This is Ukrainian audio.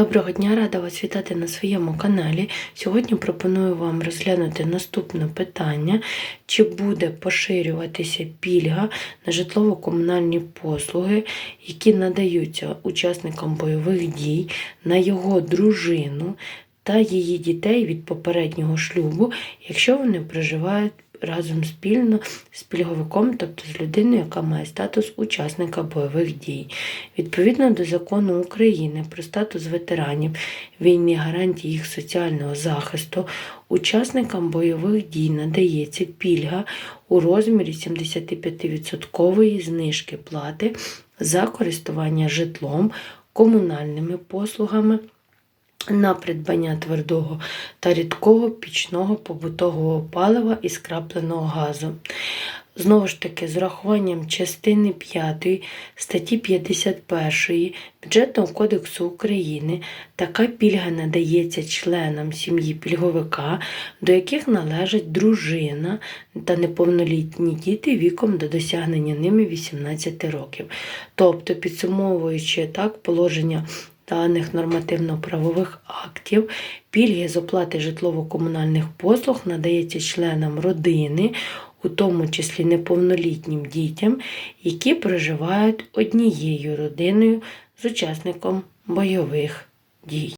Доброго дня, рада вас вітати на своєму каналі. Сьогодні пропоную вам розглянути наступне питання: чи буде поширюватися пільга на житлово-комунальні послуги, які надаються учасникам бойових дій на його дружину та її дітей від попереднього шлюбу, якщо вони проживають разом спільно з пільговиком, тобто з людиною, яка має статус учасника бойових дій. Відповідно до закону України про статус ветеранів війни, гарантії їх соціального захисту, учасникам бойових дій надається пільга у розмірі 75% знижки плати за користування житлом, комунальними послугами. На придбання твердого та рідкого пічного побутового палива і скрапленого газу. Знову ж таки, з урахуванням частини 5 статті 51 Бюджетного кодексу України така пільга надається членам сім'ї пільговика, до яких належать дружина та неповнолітні діти віком до досягнення ними 18 років. Тобто, підсумовуючи так положення даних нормативно-правових актів, пільги з оплати житлово-комунальних послуг надається членам родини, у тому числі неповнолітнім дітям, які проживають однією родиною з учасником бойових дій.